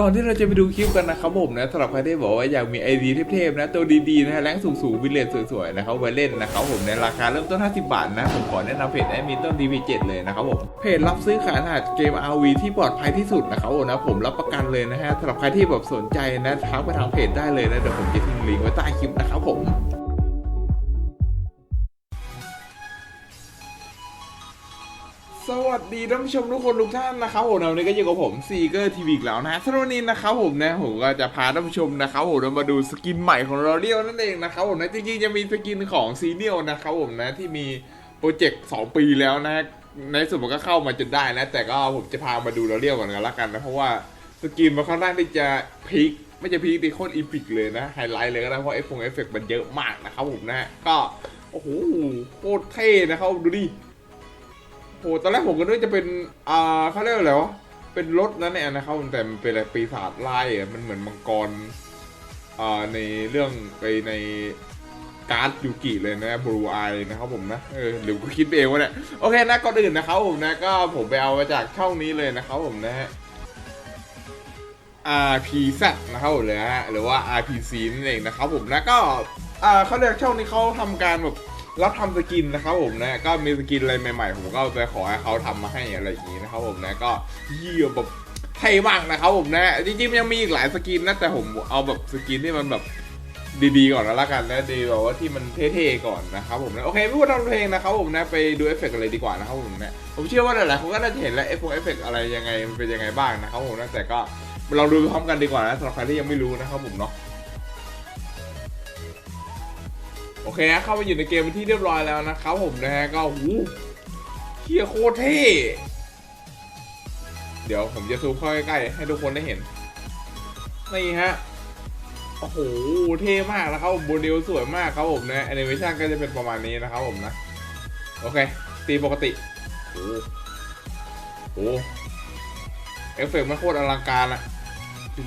ก่อนที่เราจะไปดูคลิปกันนะครับผมนะสำหรับใครที่บอกว่าอยากมีไอดีเทพๆนะตัวดีๆนะฮะแรงสูงๆวิลเลจสวยๆนะครับไว้เล่นนะครับผมในราคาเริ่มต้น 50 บาทนะผมขอแนะนำเพจแอดมินต้น DP7 เลยนะครับผมเพจรับซื้อขายรหัสเกม RV ที่ปลอดภัยที่สุดนะครับผมนะผมรับประกันเลยนะฮะสำหรับใครที่แบบสนใจนะทักไปทางเพจได้เลยนะเดี๋ยวผมจะทิ้งลิงก์ไว้ใต้คลิปนะครับผม สวัสดีท่านผู้ชมทุกคนทุกท่านนะครับผมวันนี้ก็อยู่กับผมซีเกอร์ทีวีอีกแล้วนะสำหรับวันนี้นะครับผมนะผมก็จะพาท่านผู้ชมนะครับผมมาดูสกินใหม่ของเราเรียวนั่นเองนะครับผมนะจริงๆจะมีสกินของซีเนียลนะครับผมนะที่มีโปรเจกต์2ปีแล้วนะในที่สุดมันก็เข้ามาจนได้นะ แต่ก็ผมจะพามาดูเราเรียวก่อนกันละกันนะเพราะว่าสกินมันค่อนข้างที่จะพีคไม่จะพีคดีโคตรอีพิกเลยนะไฮไลท์เลยก็ได้เพราะเอฟเอฟเฟกต์มันเยอะมากนะครับผมนะก็โอ้โหโคตรเท่นะครับดูดิ โอ้ตอนแรกผมก็นึกจะเป็น อ่าเขาเรียกอะไรวะ เป็นรถนั่นเองนะครับแต่มันเป็นอะไรปีศาจไล่อะมันเหมือนมังกร อ่า ในเรื่องไปในการ์ดยูกิเลยนะบลูไอนะครับผมนะเออหรือกูคิดไปเองวะเนี่ยโอเคนะก่อนอื่นนะครับผมนะก็ผมไปเอามาจากช่องนี้เลยนะครับผมนะฮะ RPZ นะครับผมเลยฮะหรือว่า RPC นั่นเองนะครับผมนะก็อ่าเขาเรียกช่องนี้เขาทำการแบบ รับทำสกินนะครับผมนะก็มีสกินอะไรใหม่ๆ ผมก็ไปขอให้เขาทำมาให้อะไรอย่างนี้นะครับผมนะก็เยี่ยมแบบเท่มากนะครับผมนะจริงๆยังมีอีกหลายสกินนะแต่ผมเอาแบบสกินที่มันแบบดีๆก่อนแล้วละกันนะดีแบบว่าที่มันเท่ๆก่อนนะครับผมนะโอเคไม่พูดทำเพลงนะครับผมนะไปดูเอฟเฟกต์กันเลยดีกว่านะครับผมนะผมเชื่อว่าหลายๆคนก็น่าจะเห็นแล้วเอฟเฟกต์อะไรยังไงมันเป็นยังไงบ้างนะครับผมนะแต่ก็มาลองดูพร้อมกันดีกว่านะสำหรับใครที่ยังไม่รู้นะครับผมเนาะ โอเคนะเข้ามาอยู่ในเกมเป็นที่เรียบร้อยแล้วนะครับผมนะฮะก็หูเฮียโคตรเท่เดี๋ยวผมจะซูมเข้าใกล้ๆให้ทุกคนได้เห็นนี่ฮะโอ้โหเท่มากนะครับโมเดลสวยมากครับผมนะแอนิเมชันก็จะเป็นประมาณนี้นะครับผมนะโอเค ตีปกติโอ้โหโอ้โหเอฟเฟกต์มันโคตรอลังการอะ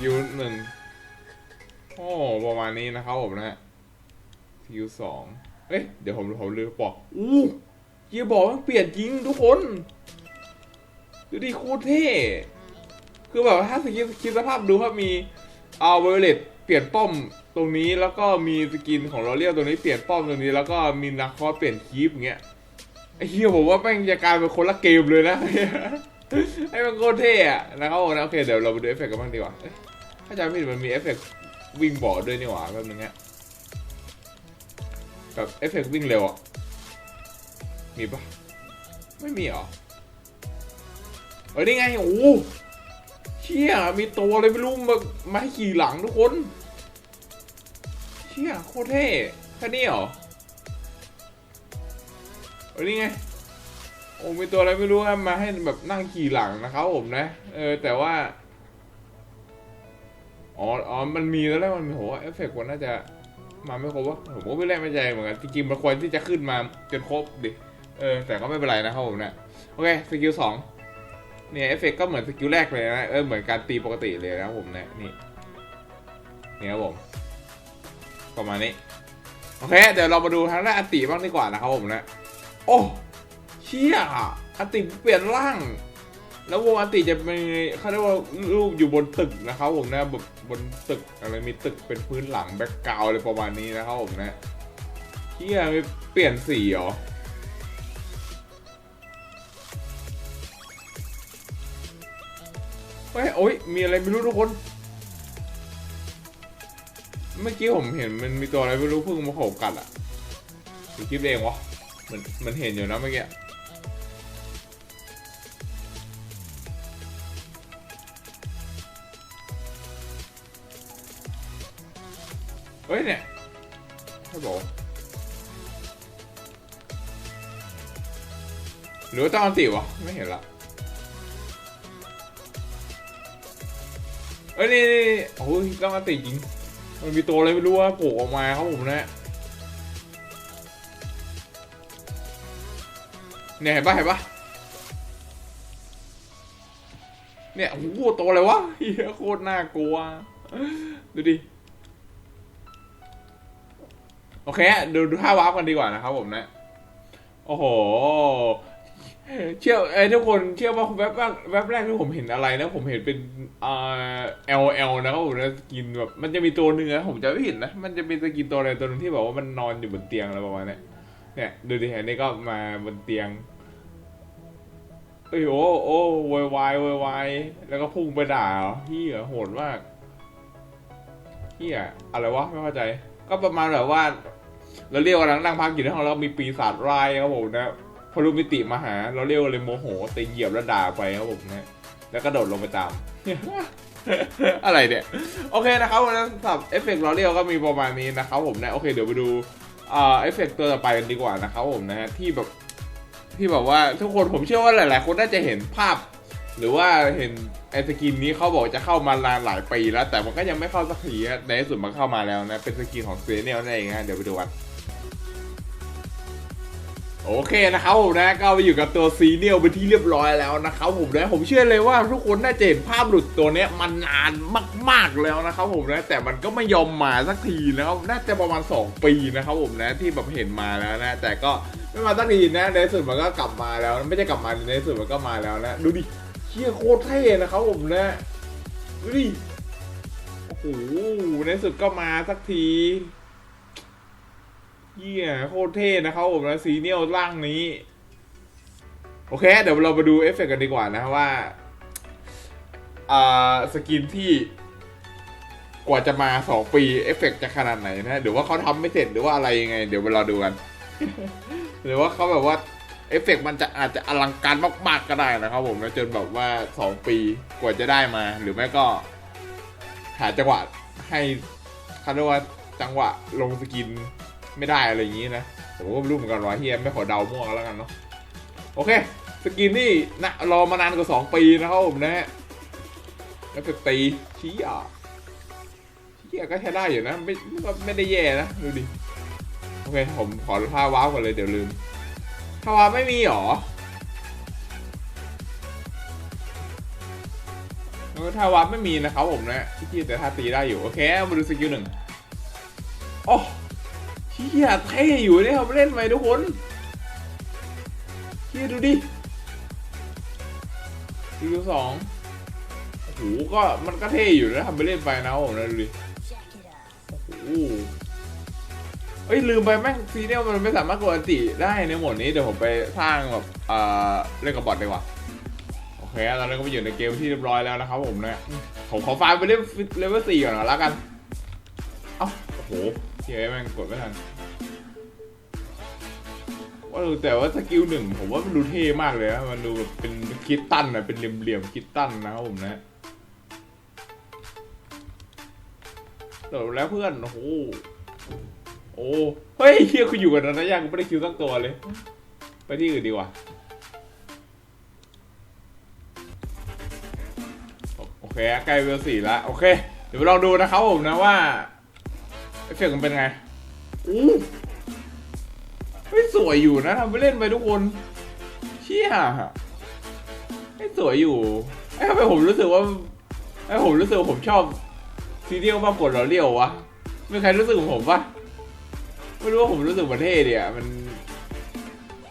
ยูหนึ่งโอ้ประมาณนี้นะครับผมนะฮะ คิวสองเอ้ย เดี๋ยวผมผมลืมบอกอู้เฮียบอกมันเปลี่ยนจริงทุกคน ดูดิโคตรเท่ คือแบบถ้าสกินคิดสภาพดูว่ามีเอาเวเลตเปลี่ยนป้อมตรงนี้แล้วก็มีสกินของเรเรียตรงนี้เปลี่ยนป้อมตรงนี้ แล้วก็มีนักคอเปลี่ยนคีปอย่างเงี้ยไอ้เฮียผมว่าแม่งจะกลายเป็นคนละเกมเลยนะไอ้มันโคตรเท่อะนะครับผมนะโอเคเดี๋ยวเราไปดูเอฟเฟกต์กันบ้างดีกว่าเอ๊ะถ้าจำไม่ผิดมันมีเอฟเฟกต์วิ่งบอร์ดด้วยนี่หว่าแป๊บนึงฮะ แบบเอฟเฟกต์วิ่งเร็วอะ มีปะไม่มีเหรอเอ้ยนี่ไง โอ้เชี่ยมีตัวอะไรไม่รู้มามาให้ขี่หลังทุกคนเชี่ยโคตรเท่แค่นี้เหรอเอ้ยนี่ไงโอ้มีตัวอะไรไม่รู้ครับมาให้แบบนั่งขี่หลังนะครับผมนะ เออแต่ว่า อ๋อ อ๋อ มันมีแล้วแหละมันมีโหเอฟเฟกต์มันน่าจะ มาไม่ครบวะผมก็ไม่แน่ไม่ใจเหมือนกันจริงๆมันควรที่จะขึ้นมาจนครบดิเออแต่ก็ไม่เป็นไรนะครับผมนะโอเคสกิลสองเนี่ยเอฟเฟกก็เหมือนสกิลแรกเลยนะเออเหมือนการตีปกติเลยนะผมนะนี่นี่ครับผมประมาณนี้โอเคเดี๋ยวเรามาดูทางด้านอติบ้างดีกว่านะครับผมนะ โอ้เชี่ยอติเปลี่ยนร่าง แล้ววงอันติจะมีเขาเรียกว่ารูปอยู่บนตึกนะครับผมนะแบบบนตึกอะไรมีตึกเป็นพื้นหลังแบ็กกราวอะไรประมาณนี้นะครับผมนะเฮียมีเปลี่ยนสีเหรอเฮ้ยโอ้ยมีอะไรไม่รู้ทุกคน เมื่อกี้ผมเห็นมันมีตัวอะไรไม่รู้เพิ่งมาโขบกัดอะคลิปเองวะมันมันเห็นอยู่นะเมื่อกี้ เฮ้ยเนี่ยใช่บอกหรือต้องอันติวะไม่เห็นละเอ้ยนี่นโอ้ยต้องอันติจริง มันมีตัวอะไรไม่รู้ว่าโผล่ออกมาครับผมนะเนี่ยเห็นปะเห็นปะเนี่ยโอ้โหตัวอะไรวะเฮียโคตรน่ากลัว ดูดิ อเคดูดูท่าวาร์ปกันดีกว่านะครับผมนะ โอ้โห เชื่อไอ้ทุกคนเชื่อว่าแวบแรกแวบแรกที่ผมเห็นอะไรนะผมเห็นเป็นอ่า L L นะครับผมนะสกินแบบมันจะมีตัวหนึ่งนะผมจะไม่เห็นนะ มันจะมีสกินตัวอะไรตัวหนึงที่แบบว่ามันนอนอยู่บนเตียงอะไรประมาณเนี้ยเนี่ยดูดิอันนี้ก็มาบนเตียงเอ้ยโอ้โอ้โวยวายโวยวายแล้วก็พุ่งไปด่าเหรอพี่เหรอโหดมากพี่อะอะไรวะไม่เข้าใจ ก็ประมาณแบบว่า เราเรียกกำลังนั่งพักอยู่ในห้องแล้วมีปีศาจร้ายครับผมนะพอรูมิติมาหา เราเรียกว่าเลยโมโหตีเหยียบแล้วด่าไปครับผมนะแล้วก็โดดลงไปตามอะไรเนี่ย โอเคนะครับวันนั้สำหรับเอฟเฟกต์เราเรียกก็มีประมาณนี้นะครับผมนะโอเคเดี๋ยวไปดูอ่าเอฟเฟกต์ตัวต่อไปกันดีกว่านะครับผมนะฮะที่แบบที่แบบว่าทุกคนผมเชื่อว่าหลาย ๆ คนน่าจะเห็นภาพ หรือว่าเห็นไอสกินนี้เขาบอกจะเข้ามานานหลายปีแล้ว แต่มันก็ยังไม่เข้าสักทีในที่สุดมันเข้ามาแล้วนะเป็นสกินของเซเนลนั่นเองฮะเดี๋ยวไปดูกัน โอเคนะครับผมนะก็ไปอยู่กับตัวซีเนียลเป็นที่เรียบร้อยแล้วนะครับผมนะผมเชื่อเลยว่าทุกคนน่าจะเห็นภาพหลุดตัวเนี้ยมันนานมากๆแล้วนะครับผมนะแต่มันก็ไม่ยอมมาสักทีนะครับน่าจะประมาณ 2 ปีนะครับผมนะที่แบบเห็นมาแล้วนะ แต่ก็ไม่มาสักทีนะในสุดมันก็กลับมาแล้ว ไม่ใช่กลับมาในสุดมันก็มาแล้วนะดูดิเชี่ยโคตรเท่นะครับผมนะดูดิโอ้โหในสุดก็มาสักที เยี่ยโคตรเท่นะครับผมนะซีเนียลร่างนี้ โอเค เดี๋ยวเรามาดูเอฟเฟกต์กันดีกว่านะว่าอ่าสกินที่กว่าจะมา2ปีเอฟเฟกต์จะขนาดไหนนะหรือว่าเขาทำไม่เสร็จหรือว่าอะไรยังไง เดี๋ยวเราดูกัน หรือว่าเขาแบบว่าเอฟเฟกต์มันจะอาจจะอลังการมากๆก็ได้นะครับผมนะจนแบบว่า 2 ปีกว่าจะได้มา หรือไม่ก็ หาจังหวะให้เขาเรียกว่าจังหวะลงสกิน ไม่ได้อะไรอย่างนี้นะผมก็ไม่รู้เหมือนกันว่าเฮียไม่ขอเดามั่วกันแล้วกันเนาะโอเคสกินนี่นะรอมานานกว่า2ปีนะครับผมนะฮะแล้วก็ตีชี้อะชี้อะก็ใช้ได้อยู่นะไม่ก็ไม่ได้แย่นะดูดิโอเคผมขอท่าว้าวก่อนเลยเดี๋ยวลืมท่าว้าวไม่มีหรอแล้วก็ท่าว้าวไม่มีนะครับผมนะที่แต่ท่าตีได้อยู่ โอเค มาดูสกิลหนึ่ง โอ้ เฮียเท่อยู่เนี่ยครับเล่นไปทุกคนเฮียดูดิซีคิวสองโอ้โหก็มันก็เท่อยู่นะทำไปเล่นไปนะผมนะดูดิโอ้โหเอ้ยลืมไปแม่งซีเนียมันไม่สามารถกดอันติได้ในโหมดนี้เดี๋ยวผมไปสร้างแบบเอ่อเล่นกับบอทดีกว่าโอเคตอนนี้ก็ไปอยู่ในเกมที่เรียบร้อยแล้วนะครับผมนะผมขอฟาร์มไปเล่นเลเวลสี่ก่อนนะแล้วกันเอ้าโอ้โห เฮ้ยแม่งกดไม่ทันว่าแต่ว่าสกิลหนึ่งผมว่ามันดูเท่มากเลยนะมันดูแบบเป็นคิดตันอะเป็นเหลี่ยมๆคิดตันนะครับผมนะโดดแล้วเพื่อนโอ้โหโอ้เฮ้ยเฮียคุณอยู่กับนันยากูไม่ได้คิวตั้งตัวเลย ไปที่อื่นดีกว่าโอเคใกล้เวลสี่แล้วโอเค เดี๋ยวลองดูนะครับผมนะว่า เอฟเฟกต์มันเป็นไงอู้เฮ้ยสวยอยู่นะทำไปเล่นไปทุกคนเชี่ยเฮ้ยสวยอยู่ไอ้ทำไมผมรู้สึกว่าไอ้ผมรู้สึกว่าผมชอบซีเรียลมากกว่าเราเรียววะไม่ใครรู้สึกเหมือนผมปะไม่รู้ว่าผมรู้สึกมันเท่เดียมัน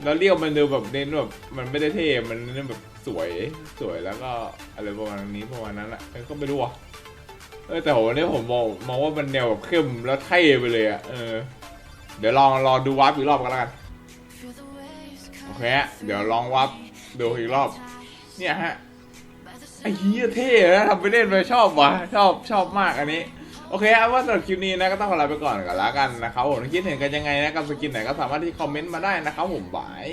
เราเรียวมันดูแบบเน้นแบบมันไม่ได้เท่ มันเน้นแบบสวยสวยแล้วก็อะไรประมาณนี้ประมาณนั้นแหละก็ไม่รู้อะ เออแต่ผมวันนี้ผมมองมองว่ามันแนวแบบเข้มแล้วเท่ไปเลยอะเออ เดี๋ยวลองรอดูวาร์ปอีกรอบกันแล้วกันโอเคฮะเดี๋ยวลองวับดูอีกรอบ เนี่ยฮะไอ้เหี้ยเท่นะทำไปเล่นไปชอบว่ะชอบชอบมากอันนี้โอเคเอาว่าสำหรับคลิปนี้นะก็ต้องขอลาไปก่อนกันแล้วกันนะครับผมคิดเห็นกันยังไงนะกับสกินไหนก็สามารถที่คอมเมนต์มาได้นะครับผมบาย